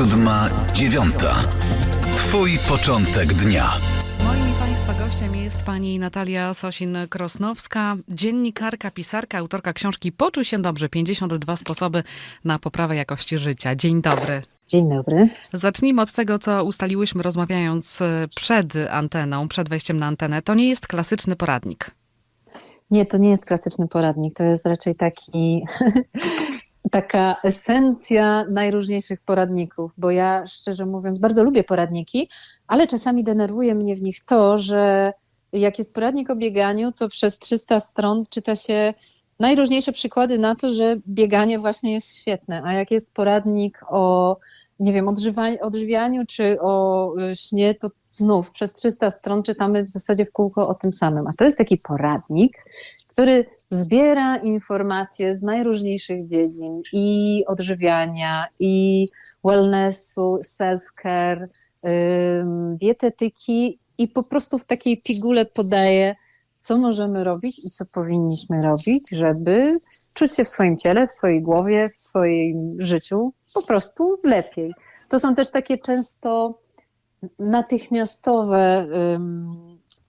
siódma, dziewiąta. Twój początek dnia. Moim i Państwa gościem jest pani Natalia Sosin-Krosnowska, dziennikarka, pisarka, autorka książki Poczuj się dobrze, 52 sposoby na poprawę jakości życia. Dzień dobry. Dzień dobry. Zacznijmy od tego, co ustaliłyśmy rozmawiając e, przed anteną, przed wejściem na antenę. To nie jest klasyczny poradnik. Nie, to nie jest klasyczny poradnik, to jest raczej taki, taka esencja najróżniejszych poradników, bo ja szczerze mówiąc bardzo lubię poradniki, ale czasami denerwuje mnie w nich to, że jak jest poradnik o bieganiu, to przez 300 stron czyta się najróżniejsze przykłady na to, że bieganie właśnie jest świetne, a jak jest poradnik o nie wiem, odżywianiu czy o y, śnie, to znów przez 300 stron czytamy w zasadzie w kółko o tym samym. A to jest taki poradnik, który zbiera informacje z najróżniejszych dziedzin i odżywiania, i wellnessu, self-care, dietetyki i po prostu w takiej pigule podaje, co możemy robić i co powinniśmy robić, żeby czuć się w swoim ciele, w swojej głowie, w swoim życiu po prostu lepiej. To są też takie często natychmiastowe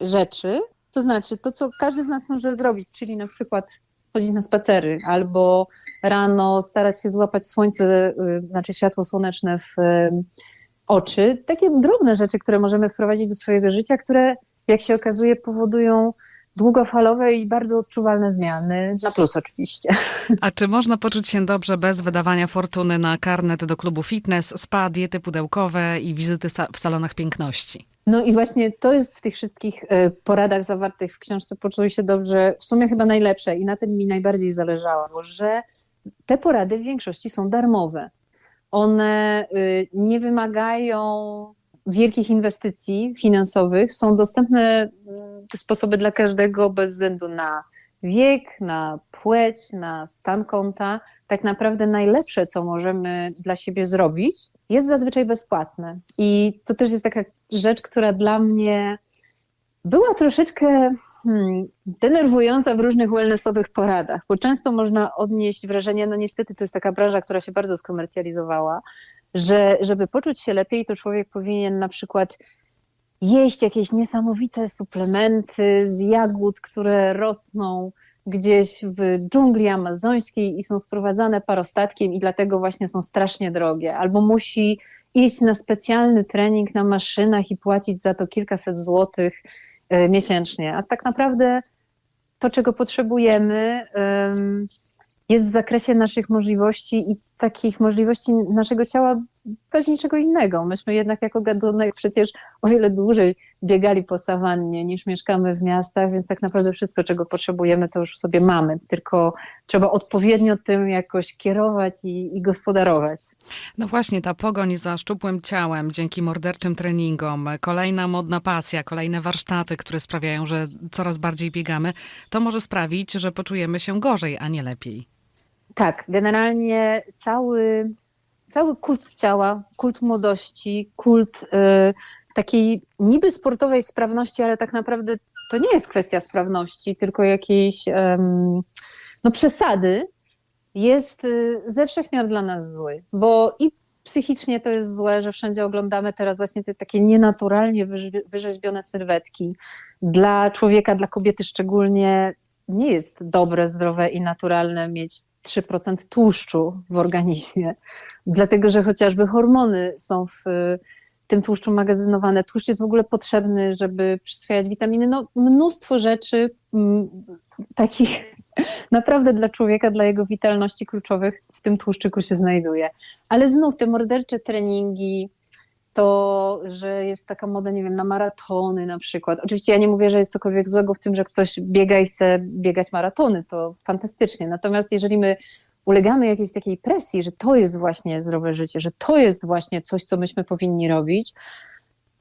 rzeczy, to znaczy to, co każdy z nas może zrobić, czyli na przykład chodzić na spacery albo rano starać się złapać słońce, y, znaczy światło słoneczne w y, oczy. Takie drobne rzeczy, które możemy wprowadzić do swojego życia, które jak się okazuje powodują długofalowe i bardzo odczuwalne zmiany, na plus oczywiście. A czy można poczuć się dobrze bez wydawania fortuny na karnet do klubu fitness, spa, diety pudełkowe i wizyty w salonach piękności? No i właśnie to jest w tych wszystkich e, poradach zawartych w książce Poczuj się dobrze w sumie chyba najlepsze i na tym mi najbardziej zależało, że te porady w większości są darmowe. One y, nie wymagają wielkich inwestycji finansowych, są dostępne mm, sposoby dla każdego bez względu na wiek, na płeć, na stan konta. Tak naprawdę najlepsze, co możemy dla siebie zrobić, jest zazwyczaj bezpłatne. I to też jest taka rzecz, która dla mnie była troszeczkę hmm, denerwująca w różnych wellnessowych poradach, bo często można odnieść wrażenie, no niestety to jest taka branża, która się bardzo skomercjalizowała, że żeby poczuć się lepiej, to człowiek powinien na przykład jeść jakieś niesamowite suplementy z jagód, które rosną gdzieś w dżungli amazońskiej i są sprowadzane parostatkiem i dlatego właśnie są strasznie drogie. Albo musi iść na specjalny trening na maszynach i płacić za to kilkaset złotych e, miesięcznie. A tak naprawdę to, czego potrzebujemy, em, jest w zakresie naszych możliwości i takich możliwości naszego ciała bez niczego innego. Myśmy jednak jako gatunek przecież o wiele dłużej biegali po sawannie niż mieszkamy w miastach, więc tak naprawdę wszystko, czego potrzebujemy, to już sobie mamy. Tylko trzeba odpowiednio tym jakoś kierować i, i gospodarować. No właśnie, ta pogoń za szczupłym ciałem dzięki morderczym treningom, kolejna modna pasja, kolejne warsztaty, które sprawiają, że coraz bardziej biegamy, to może sprawić, że poczujemy się gorzej, a nie lepiej. Tak, generalnie cały, cały kult ciała, kult młodości, kult y, takiej niby sportowej sprawności, ale tak naprawdę to nie jest kwestia sprawności, tylko jakiejś em, no przesady, jest y, ze wszechmiar dla nas zły, bo i psychicznie to jest złe, że wszędzie oglądamy teraz właśnie te takie nienaturalnie wyrze- wyrzeźbione sylwetki. Dla człowieka, dla kobiety szczególnie nie jest dobre, zdrowe i naturalne mieć 3% tłuszczu w organizmie, dlatego że chociażby hormony są w y, tym tłuszczu magazynowane. Tłuszcz jest w ogóle potrzebny, żeby przyswajać witaminy. No, mnóstwo rzeczy mm, takich naprawdę dla człowieka, dla jego witalności kluczowych w tym tłuszczyku się znajduje. Ale znów te mordercze treningi, to, że jest taka moda, nie wiem, na maratony na przykład. Oczywiście ja nie mówię, że jest cokolwiek złego w tym, że ktoś biega i chce biegać maratony, to fantastycznie. Natomiast jeżeli my ulegamy jakiejś takiej presji, że to jest właśnie zdrowe życie, że to jest właśnie coś, co myśmy powinni robić,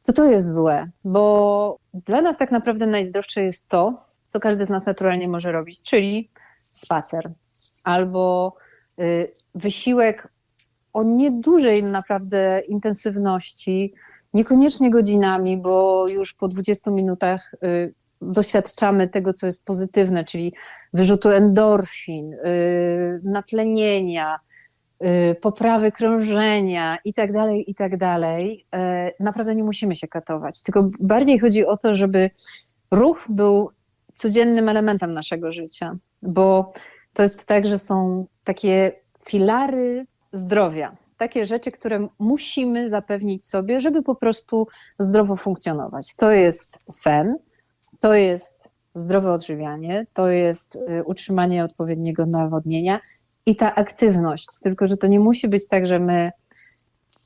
to to jest złe, bo dla nas tak naprawdę najzdrowsze jest to, co każdy z nas naturalnie może robić, czyli spacer albo y, wysiłek o niedużej naprawdę intensywności, niekoniecznie godzinami, bo już po 20 minutach y, doświadczamy tego, co jest pozytywne, czyli wyrzutu endorfin, y, natlenienia, y, poprawy krążenia i tak tak naprawdę nie musimy się katować. Tylko bardziej chodzi o to, żeby ruch był codziennym elementem naszego życia, bo to jest tak, że są takie filary zdrowia, takie rzeczy, które musimy zapewnić sobie, żeby po prostu zdrowo funkcjonować. To jest sen, to jest zdrowe odżywianie, to jest y, utrzymanie odpowiedniego nawodnienia i ta aktywność. Tylko, że to nie musi być tak, że my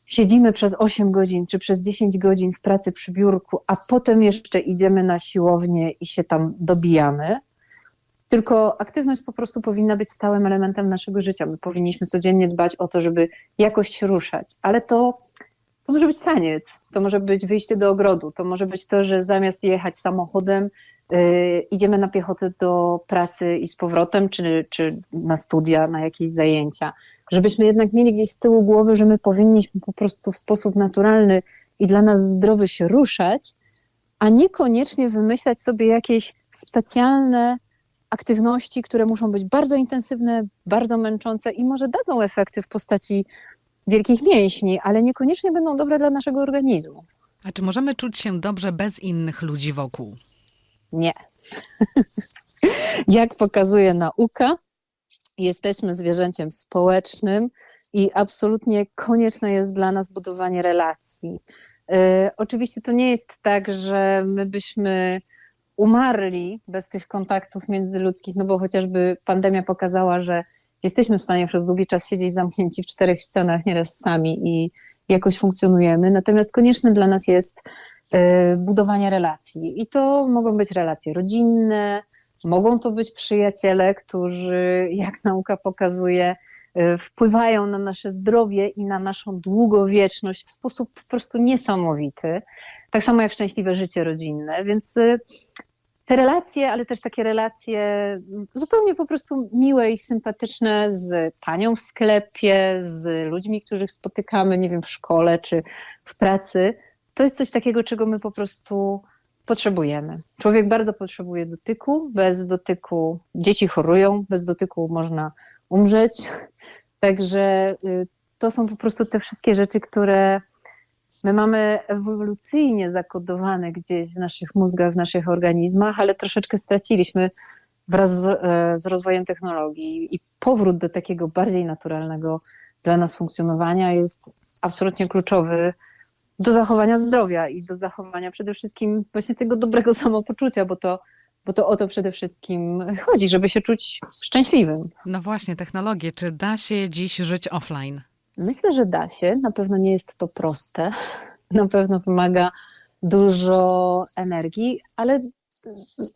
siedzimy przez 8 godzin czy przez 10 godzin w pracy przy biurku, a potem jeszcze idziemy na siłownię i się tam dobijamy. Tylko aktywność po prostu powinna być stałym elementem naszego życia. My powinniśmy codziennie dbać o to, żeby jakoś się ruszać, ale to, to może być taniec, to może być wyjście do ogrodu, to może być to, że zamiast jechać samochodem, yy, idziemy na piechotę do pracy i z powrotem, czy, czy na studia, na jakieś zajęcia. Żebyśmy jednak mieli gdzieś z tyłu głowy, że my powinniśmy po prostu w sposób naturalny i dla nas zdrowy się ruszać, a niekoniecznie wymyślać sobie jakieś specjalne aktywności, które muszą być bardzo intensywne, bardzo męczące i może dadzą efekty w postaci wielkich mięśni, ale niekoniecznie będą dobre dla naszego organizmu. A czy możemy czuć się dobrze bez innych ludzi wokół? Nie. Jak pokazuje nauka, jesteśmy zwierzęciem społecznym i absolutnie konieczne jest dla nas budowanie relacji. E, oczywiście to nie jest tak, że my byśmy umarli bez tych kontaktów międzyludzkich, no bo chociażby pandemia pokazała, że jesteśmy w stanie przez długi czas siedzieć zamknięci w czterech ścianach, nieraz sami i jakoś funkcjonujemy. Natomiast konieczne dla nas jest e, budowanie relacji. I to mogą być relacje rodzinne, mogą to być przyjaciele, którzy, jak nauka pokazuje, e, wpływają na nasze zdrowie i na naszą długowieczność w sposób po prostu niesamowity. Tak samo jak szczęśliwe życie rodzinne. Więc e, te relacje, ale też takie relacje zupełnie po prostu miłe i sympatyczne z panią w sklepie, z ludźmi, których spotykamy, nie wiem, w szkole czy w pracy, to jest coś takiego, czego my po prostu potrzebujemy. Człowiek bardzo potrzebuje dotyku. Bez dotyku dzieci chorują, bez dotyku można umrzeć. Także y, to są po prostu te wszystkie rzeczy, które My mamy ewolucyjnie zakodowane gdzieś w naszych mózgach, w naszych organizmach, ale troszeczkę straciliśmy wraz z, e, z, rozwojem technologii i powrót do takiego bardziej naturalnego dla nas funkcjonowania jest absolutnie kluczowy do zachowania zdrowia i do zachowania przede wszystkim właśnie tego dobrego samopoczucia, bo to, bo to o to przede wszystkim chodzi, żeby się czuć szczęśliwym. No właśnie, technologie. Czy da się dziś żyć offline? Myślę, że da się. Na pewno nie jest to proste. Na pewno wymaga dużo energii, ale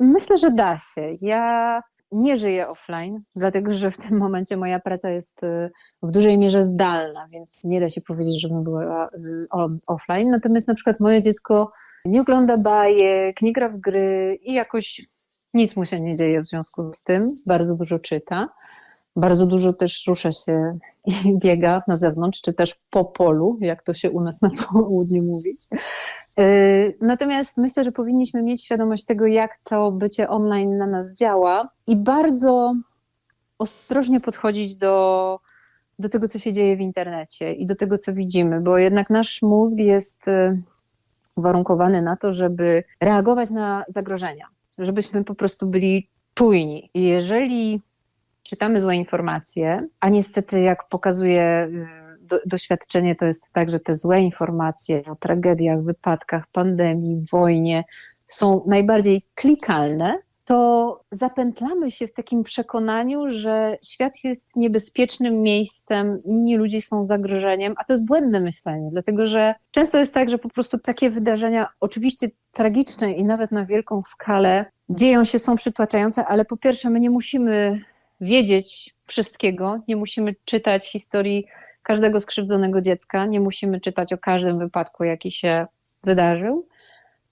myślę, że da się. Ja nie żyję offline, dlatego że w tym momencie moja praca jest y, w dużej mierze zdalna, więc nie da się powiedzieć, żebym była y, offline. Natomiast na przykład moje dziecko nie ogląda bajek, nie gra w gry i jakoś nic mu się nie dzieje w związku z tym. Bardzo dużo czyta. Bardzo dużo też rusza się biega na zewnątrz, czy też po polu, jak to się u nas na południu mówi. Y, natomiast myślę, że powinniśmy mieć świadomość tego, jak to bycie online na nas działa i bardzo ostrożnie podchodzić do, do tego, co się dzieje w internecie i do tego, co widzimy, bo jednak nasz mózg jest y, uwarunkowany na to, żeby reagować na zagrożenia, żebyśmy po prostu byli czujni. I jeżeli czytamy złe informacje, a niestety, jak pokazuje y, do, doświadczenie, to jest tak, że te złe informacje o tragediach, wypadkach, pandemii, wojnie są najbardziej klikalne, to zapętlamy się w takim przekonaniu, że świat jest niebezpiecznym miejscem, inni ludzie są zagrożeniem, a to jest błędne myślenie, dlatego że często jest tak, że po prostu takie wydarzenia, oczywiście tragiczne i nawet na wielką skalę, dzieją się, są przytłaczające, ale po pierwsze, my nie musimy wiedzieć wszystkiego, nie musimy czytać historii każdego skrzywdzonego dziecka, nie musimy czytać o każdym wypadku, jaki się wydarzył.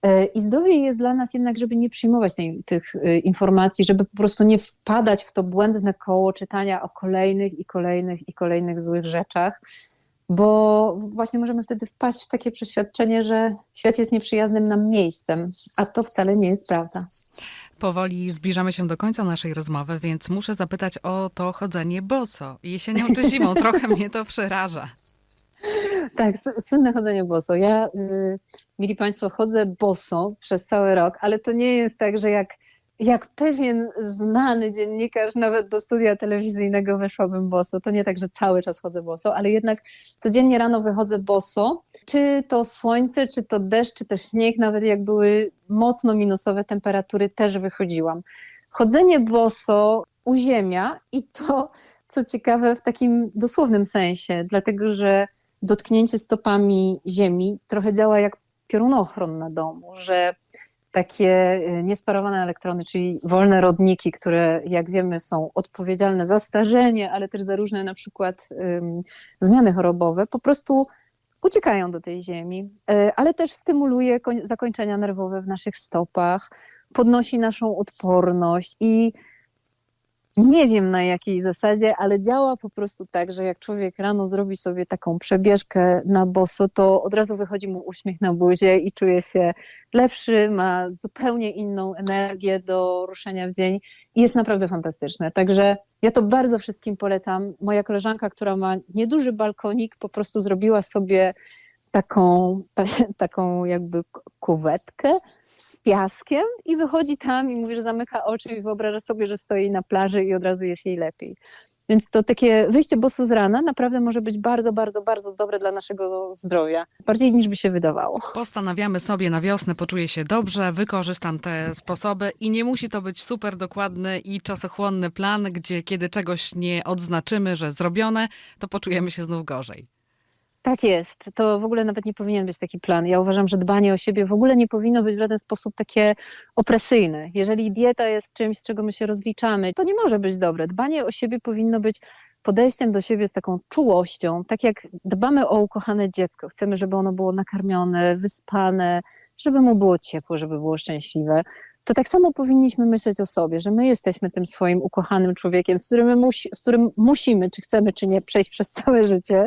E, I zdrowie jest dla nas jednak, żeby nie przyjmować tej, tych e, informacji, żeby po prostu nie wpadać w to błędne koło czytania o kolejnych i kolejnych i kolejnych złych rzeczach. Bo właśnie możemy wtedy wpaść w takie przeświadczenie, że świat jest nieprzyjaznym nam miejscem, a to wcale nie jest prawda. Powoli zbliżamy się do końca naszej rozmowy, więc muszę zapytać o to chodzenie boso. Jesienią czy zimą? Trochę mnie to przeraża. Tak, słynne chodzenie boso. Ja, y, mili Państwo, chodzę boso przez cały rok, ale to nie jest tak, że jak, jak pewien znany dziennikarz nawet do studia telewizyjnego weszłabym boso. To nie tak, że cały czas chodzę boso, ale jednak codziennie rano wychodzę boso. Czy to słońce, czy to deszcz, czy też śnieg, nawet jak były mocno minusowe temperatury, też wychodziłam. Chodzenie boso uziemia i to, co ciekawe, w takim dosłownym sensie, dlatego że dotknięcie stopami ziemi trochę działa jak piorunochron na domu, że takie y, niesparowane elektrony, czyli wolne rodniki, które jak wiemy są odpowiedzialne za starzenie, ale też za różne na przykład zmiany chorobowe, po prostu uciekają do tej ziemi, Y, ale też stymuluje koń- zakończenia nerwowe w naszych stopach, podnosi naszą odporność i nie wiem na jakiej zasadzie, ale działa po prostu tak, że jak człowiek rano zrobi sobie taką przebieżkę na boso, to od razu wychodzi mu uśmiech na buzie i czuje się lepszy, ma zupełnie inną energię do ruszenia w dzień i jest naprawdę fantastyczne. Także ja to bardzo wszystkim polecam. Moja koleżanka, która ma nieduży balkonik, po prostu zrobiła sobie taką, ta, taką jakby kuwetkę z piaskiem i wychodzi tam i mówi, że zamyka oczy i wyobraża sobie, że stoi na plaży i od razu jest jej lepiej. Więc to takie wyjście bosu z rana naprawdę może być bardzo, bardzo, bardzo dobre dla naszego zdrowia. Bardziej niż by się wydawało. Postanawiamy sobie na wiosnę, poczuję się dobrze, wykorzystam te sposoby i nie musi to być super dokładny i czasochłonny plan, gdzie kiedy czegoś nie odznaczymy, że zrobione, to poczujemy się znów gorzej. Tak jest. To w ogóle nawet nie powinien być taki plan. Ja uważam, że dbanie o siebie w ogóle nie powinno być w żaden sposób takie opresyjne. Jeżeli dieta jest czymś, z czego my się rozliczamy, to nie może być dobre. Dbanie o siebie powinno być podejściem do siebie z taką czułością, tak jak dbamy o ukochane dziecko. Chcemy, żeby ono było nakarmione, wyspane, żeby mu było ciepło, żeby było szczęśliwe. To tak samo powinniśmy myśleć o sobie, że my jesteśmy tym swoim ukochanym człowiekiem, z którym, musi, z którym musimy, czy chcemy, czy nie, przejść przez całe życie.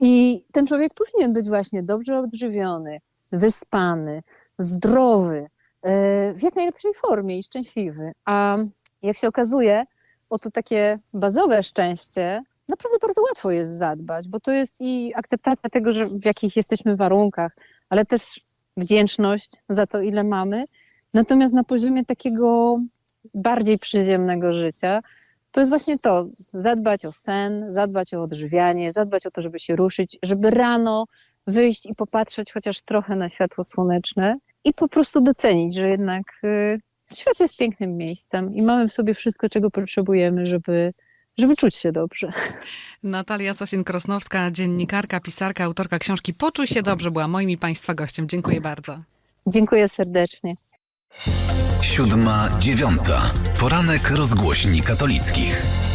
I ten człowiek powinien być właśnie dobrze odżywiony, wyspany, zdrowy, e, w jak najlepszej formie i szczęśliwy. A jak się okazuje, o to takie bazowe szczęście naprawdę bardzo łatwo jest zadbać, bo to jest i akceptacja tego, że w jakich jesteśmy warunkach, ale też wdzięczność za to, ile mamy. Natomiast na poziomie takiego bardziej przyziemnego życia, to jest właśnie to, zadbać o sen, zadbać o odżywianie, zadbać o to, żeby się ruszyć, żeby rano wyjść i popatrzeć chociaż trochę na światło słoneczne i po prostu docenić, że jednak y, świat jest pięknym miejscem i mamy w sobie wszystko, czego potrzebujemy, żeby, żeby czuć się dobrze. Natalia Sosin-Krosnowska, dziennikarka, pisarka, autorka książki Poczuj się dobrze była moim i Państwa gościem. Dziękuję bardzo. Dziękuję serdecznie. Siódma, dziewiąta. Poranek rozgłośni katolickich.